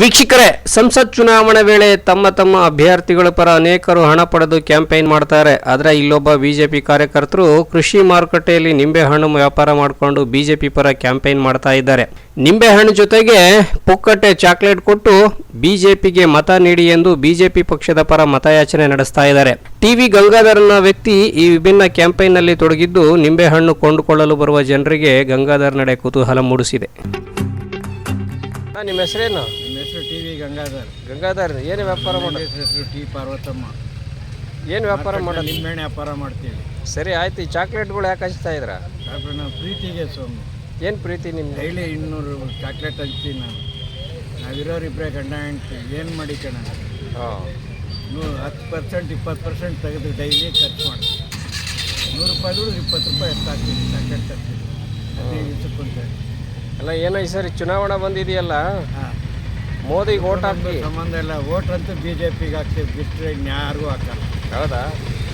ವೀಕ್ಷಕರೇ, ಸಂಸತ್ ಚುನಾವಣೆ ವೇಳೆ ತಮ್ಮ ತಮ್ಮ ಅಭ್ಯರ್ಥಿಗಳ ಪರ ಅನೇಕರು ಹಣ ಪಡೆದು ಕ್ಯಾಂಪೇನ್ ಮಾಡ್ತಾರೆ. ಆದರೆ ಇಲ್ಲೊಬ್ಬ ಬಿಜೆಪಿ ಕಾರ್ಯಕರ್ತರು ಕೃಷಿ ಮಾರುಕಟ್ಟೆಯಲ್ಲಿ ನಿಂಬೆಹಣ್ಣು ವ್ಯಾಪಾರ ಮಾಡಿಕೊಂಡು ಬಿಜೆಪಿ ಪರ ಕ್ಯಾಂಪೇನ್ ಮಾಡ್ತಾ ಇದ್ದಾರೆ. ನಿಂಬೆಹಣ್ಣು ಜೊತೆಗೆ ಪುಕ್ಕಟ್ಟೆ ಚಾಕ್ಲೇಟ್ ಕೊಟ್ಟು ಬಿಜೆಪಿಗೆ ಮತ ನೀಡಿ ಎಂದು ಬಿಜೆಪಿ ಪಕ್ಷದ ಪರ ಮತಯಾಚನೆ ನಡೆಸ್ತಾ ಇದ್ದಾರೆ. ಟಿವಿ ಗಂಗಾಧರನ ವ್ಯಕ್ತಿ ಈ ವಿಭಿನ್ನ ಕ್ಯಾಂಪೇನ್ನಲ್ಲಿ ತೊಡಗಿದ್ದು ನಿಂಬೆಹಣ್ಣು ಕೊಂಡುಕೊಳ್ಳಲು ಬರುವ ಜನರಿಗೆ ಗಂಗಾಧರ ನಡೆ ಕುತೂಹಲ ಮೂಡಿಸಿದೆ. ನಿಮ್ಮ ಹೆಸರೇನು? ಗಂಗಾಧರ್. ಗಂಗಾಧರ್ ಏನು ವ್ಯಾಪಾರ ನನ್ನ ಹೆಸರು ಟಿ ಪಾರ್ವತಮ್ಮ. ಏನು ವ್ಯಾಪಾರ ಮಾಡೋದು? ನಿಂಬೆಣ್ಣೆ ವ್ಯಾಪಾರ ಮಾಡ್ತೀವಿ. ಸರಿ ಆಯ್ತು ಈ ಚಾಕ್ಲೇಟ್ಗಳು ಯಾಕೆ ಹಚ್ತಾ ಇದ್ರ ಡಾಕ್ಟ್ರ್ ನಾವು ಪ್ರೀತಿಗೆ ಸ್ವಾಮಿ. ಏನು ಪ್ರೀತಿ ನಿಮ್ಮ ಡೈಲಿ ಇನ್ನೂರು ಚಾಕ್ಲೇಟ್ ಹಂಚ್ತೀನಿ ನಾನು ನಾವಿರೋರು ಇಬ್ಬರೇ ಗಂಡ ಹೆಂಡ್ತಿ ಏನು ಮಾಡಿ ಕಣ? ಹಾಂ. ನೂ ಹತ್ತು ಪರ್ಸೆಂಟ್ ಇಪ್ಪತ್ತು ಪರ್ಸೆಂಟ್ ತೆಗೆದು ಡೈಲಿ ಖರ್ಚು ಮಾಡಿ ನೂರು ರೂಪಾಯಿ ದುಡ್ಡು ಇಪ್ಪತ್ತು ರೂಪಾಯಿ ಎತ್ತಾಕ್ತೀನಿ ಚಾಕ್ಲೇಟ್ ತರ್ತೀನಿ ಹದಿನೈದು ದಿವಸಕ್ಕೆ ಅಲ್ಲ ಏನೋ ಈ ಸರಿ ಚುನಾವಣೆ ಬಂದಿದೆಯಲ್ಲ? ಹಾಂ. ಮೋದಿಗೆ ಓಟ್ ಹಾಕಿ. ಸಂಬಂಧ ಇಲ್ಲ. ಓಟ್ ಅಂತೂ ಬಿ ಜೆ ಪಿಗೆ ಹಾಕ್ತೀವಿ ಬಿಟ್ಟರೆ ಇನ್ಯಾರಿಗೂ ಹಾಕಲ್ಲ. ಹೌದಾ?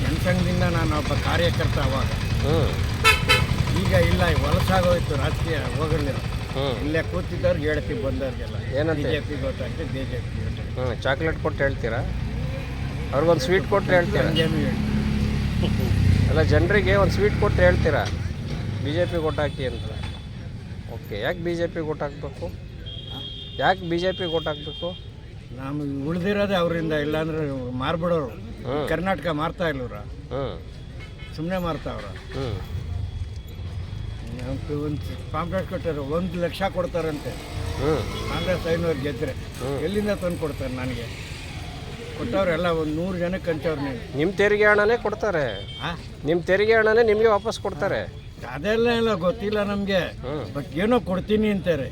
ಜನಸಂಘದಿಂದ ನಾನು ಒಬ್ಬ ಕಾರ್ಯಕರ್ತ ಅವಾಗ. ಹ್ಞೂ ಈಗ ಇಲ್ಲ ಹೊಲಸಾಗೋಯ್ತು ರಾಜಕೀಯ ಹೋಗಲಿಲ್ಲ. ಹ್ಞೂ ಇಲ್ಲೇ ಕೂತಿದ್ದವ್ರಿಗೆ ಹೇಳ್ತೀವಿ ಬಂದವ್ರಿಗೆಲ್ಲ. ಏನಂತೆ? ಬಿ ಜೆ ಪಿ ಗೊತ್ತಾಗ್ತಿ. ಬಿ ಜೆ ಪಿ ಹ್ಞೂ ಚಾಕ್ಲೇಟ್ ಕೊಟ್ಟು ಹೇಳ್ತೀರಾ? ಅವ್ರಿಗೊಂದು ಸ್ವೀಟ್ ಕೊಟ್ಟರೆ ಹೇಳ್ತೀರಾ? ಹಂಗೇನು ಹೇಳಿ ಅಲ್ಲ ಜನರಿಗೆ ಒಂದು ಸ್ವೀಟ್ ಕೊಟ್ಟರೆ ಹೇಳ್ತೀರಾ? ಬಿ ಜೆ ಪಿ ಓಟ್ ಹಾಕಿ ಅಂತ. ಓಕೆ ಯಾಕೆ ಬಿ ಜೆ ಪಿ ಓಟ್ ಹಾಕಬೇಕು? ಯಾಕೆ ಬಿ ಜೆ ಪಿ ಹಾಕಬೇಕು? ನಾವು ಉಳಿದಿರೋದೇ ಅವರಿಂದ ಇಲ್ಲಾಂದ್ರೆ ಮಾರ್ಬಿಡೋರು. ಕರ್ನಾಟಕ ಮಾರ್ತಾ ಇಲ್ಲವ್ರ ಹ್ಞೂ ಸುಮ್ಮನೆ ಮಾರ್ತಾವ್ರ ಹ್ಞೂ ಒಂದು ಕಾಂಪ್ಲೇಟ್ ಕೊಟ್ಟಾರೆ ಒಂದು ಲಕ್ಷ ಕೊಡ್ತಾರಂತೆ. ಹ್ಞೂ ಕಾಂಗ್ರೆಸ್ ಐನೂರು ಗೆದ್ದರೆ ಎಲ್ಲಿಂದ ತಂದು ಕೊಡ್ತಾರೆ ನನಗೆ? ಕೊಟ್ಟವ್ರೆಲ್ಲ ಒಂದು ನೂರು ಜನಕ್ಕೆ ಹಂಚವ್ರು ನೀವು. ನಿಮ್ಮ ತೆರಿಗೆ ಹಣನೇ ಕೊಡ್ತಾರೆ. ಹಾಂ ನಿಮ್ಮ ತೆರಿಗೆ ಹಣನೇ ನಿಮಗೆ ವಾಪಸ್ ಕೊಡ್ತಾರೆ. ಅದೆಲ್ಲ ಎಲ್ಲ ಗೊತ್ತಿಲ್ಲ ನಮಗೆ. ಬಟ್ ಏನೋ ಕೊಡ್ತೀನಿ ಅಂತಾರೆ.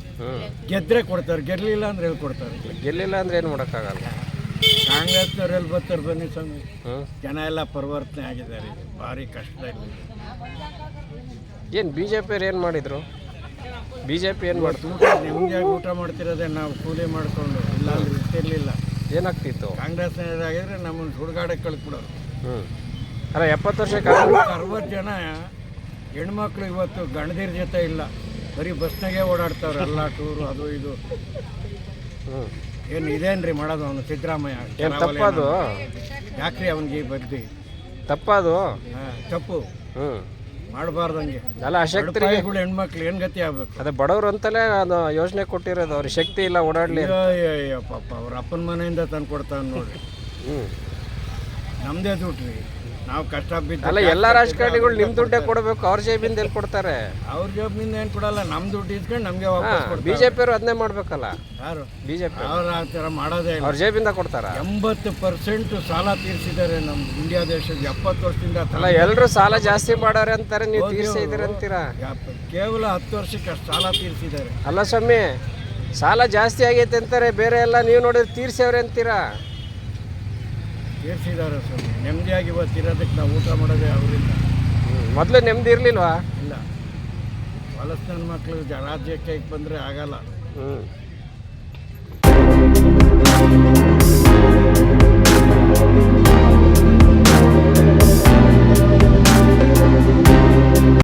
ಗೆದ್ರೆ ಕೊಡ್ತಾರೆ ಗೆಲ್ಲಿಲ್ಲ ಅಂದ್ರೆ ಹೇಳಿ ಕೊಡ್ತಾರೆ? ಗೆಲ್ಲಿಲ್ಲ ಅಂದ್ರೆ ಏನು ಮಾಡೋಕ್ಕಾಗಲ್ಲ. ಕಾಂಗ್ರೆಸ್ನವ್ರು ಎಲ್ಲಿ ಬರ್ತಾರೆ ಬನ್ನಿ ಸ್ವಾಮಿ. ಜನ ಎಲ್ಲ ಪರಿವರ್ತನೆ ಆಗಿದ್ದಾರೆ ಭಾರಿ ಕಷ್ಟ ಕಷ್ಟದಲ್ಲಿ. ಏನು ಬಿ ಜೆ ಪಿಯವ್ರು ಏನು ಮಾಡಿದರು? ಬಿ ಜೆ ಪಿ ಏನು ಮಾಡ್ತು? ನೆಮ್ಮದಿಯಾಗಿ ಊಟ ಮಾಡ್ತಿರೋದೇ ನಾವು ಕೂಲಿ ಮಾಡಿಕೊಂಡು ಇಲ್ಲ ಅಂದ್ರೆ ಇರ್ತಿರ್ಲಿಲ್ಲ. ಏನಾಗ್ತಿತ್ತು? ಆಗಿದ್ರೆ ನಮ್ಮನ್ನು ಸುಡುಗಾಡಕ್ಕೆ ಕಳ್ಕೊಡೋರು. ಹ್ಞೂ ಅಲ್ಲ ಎಪ್ಪತ್ತು ವರ್ಷ ಕಾಲ ಅರವತ್ತು ಜನ ಹೆಣ್ಮಕ್ಳು ಇವತ್ತು ಗಣದಿರ ಜೊತೆ ಇಲ್ಲ. ಬರೀ ಬಸ್ನಾಗೆ ಓಡಾಡ್ತಾವ್ರೆ ಎಲ್ಲ ಟೂರು ಅದು ಇದು. ಏನು ಇದೇನ್ರಿ ಮಾಡೋದು ಅವನು ಸಿದ್ದರಾಮಯ್ಯ? ಏನು ತಪ್ಪದು ಯಾಕ್ರಿ ಅವನಿಗೆ ಬದ್ದಿ ತಪ್ಪದು ಹಾ, ತಪ್ಪು. ಹ್ಞೂ ಮಾಡಬಾರ್ದಂಗೆ ಅಲ್ಲ ಅಶಕ್ತರಿಗೆ ಹೆಣ್ಮಕ್ಳು ಏನು ಗತಿ ಆಗ್ಬೇಕು? ಅದೇ ಬಡವ್ರು ಅಂತಲೇ ಅದು ಯೋಜನೆ ಕೊಟ್ಟಿರೋದು ಅವ್ರಿಗೆ ಶಕ್ತಿ ಇಲ್ಲ ಓಡಾಡಲಿ ಅಯ್ಯೋ ಪಾಪ ಅವ್ರ ಅಪ್ಪನ ಮನೆಯಿಂದ ತಂದು ಕೊಡ್ತಾನೆ ನೋಡಿ. ಹ್ಞೂ ನಮ್ದೇ ದುಡ್ಡು ರೀ ನಾವು ಕಷ್ಟ ಬಿದ್ದು ಅಲ್ಲ ಎಲ್ಲ ರಾಜಕಾರಣಿಗಳು ನಿಮ್ಮ ದುಡ್ಡೇ ಕೊಡಬೇಕು ಅವ್ರ ಜೇಬಿಂದ ಎಲ್ಲಿ ಕೊಡ್ತಾರೆ? ಅವ್ರ ಜೇಬಿಂದ ಏನು ಕೊಡಲ್ಲ ನಮ್ಮ ದುಡ್ಡು ಇದ್ಕೊಂಡು ನಮಗೆ ವಾಪಸ್ ಕೊಡ್ತಾರೆ. ಅದನ್ನೇ ಮಾಡಬೇಕಲ್ಲ? ಯಾರು? ಬಿಜೆಪಿ ಅವ್ರು. ಆ ಥರ ಮಾಡೋದೇ ಇಲ್ಲ. ಅವ್ರ ಜೇಬಿಂದ ಕೊಡ್ತಾರ? ಎಂಬತ್ತು ಪರ್ಸೆಂಟ್ ಸಾಲ ತೀರಿಸಿದ್ದಾರೆ ನಮ್ಮ ಇಂಡಿಯಾ ದೇಶದ ಎಪ್ಪತ್ತು ವರ್ಷದಿಂದ ಅಲ್ಲ ಎಲ್ಲರೂ ಸಾಲ ಜಾಸ್ತಿ ಮಾಡಾರೆ ಅಂತಾರೆ ನೀವು ತೀರ್ಸಿದ್ದೀರಿ ಅಂತೀರಾ? ಕೇವಲ ಹತ್ತು ವರ್ಷಕ್ಕೆ ಅಷ್ಟು ಸಾಲ ತೀರಿಸಿದ್ದಾರೆ. ಅಲ್ಲ ಸ್ವಾಮಿ ಸಾಲ ಜಾಸ್ತಿ ಆಗೈತೆ ಅಂತಾರೆ ಬೇರೆ ಎಲ್ಲ ನೀವು ನೋಡಿದ್ರೆ ತೀರ್ಸವ್ರೆ ಅಂತೀರಾ? ತೀರಿಸಿದ್ದಾರೆ ಸ್ವಾಮಿ. ನೆಮ್ಮದಿಯಾಗಿ ಇವತ್ತಿರೋದಕ್ಕೆ ನಾವು ಊಟ ಮಾಡೋದೇ ಅವರಿಂದ. ಮೊದಲು ನೆಮ್ಮದಿ ಇರಲಿಲ್ವಾ? ಇಲ್ಲ. ಪಾಲಸ್ತೀನ್ ಮಕ್ಕಳು ರಾಜ್ಯಕ್ಕೆ ಬಂದರೆ ಆಗಲ್ಲ. ಹ್ಞೂ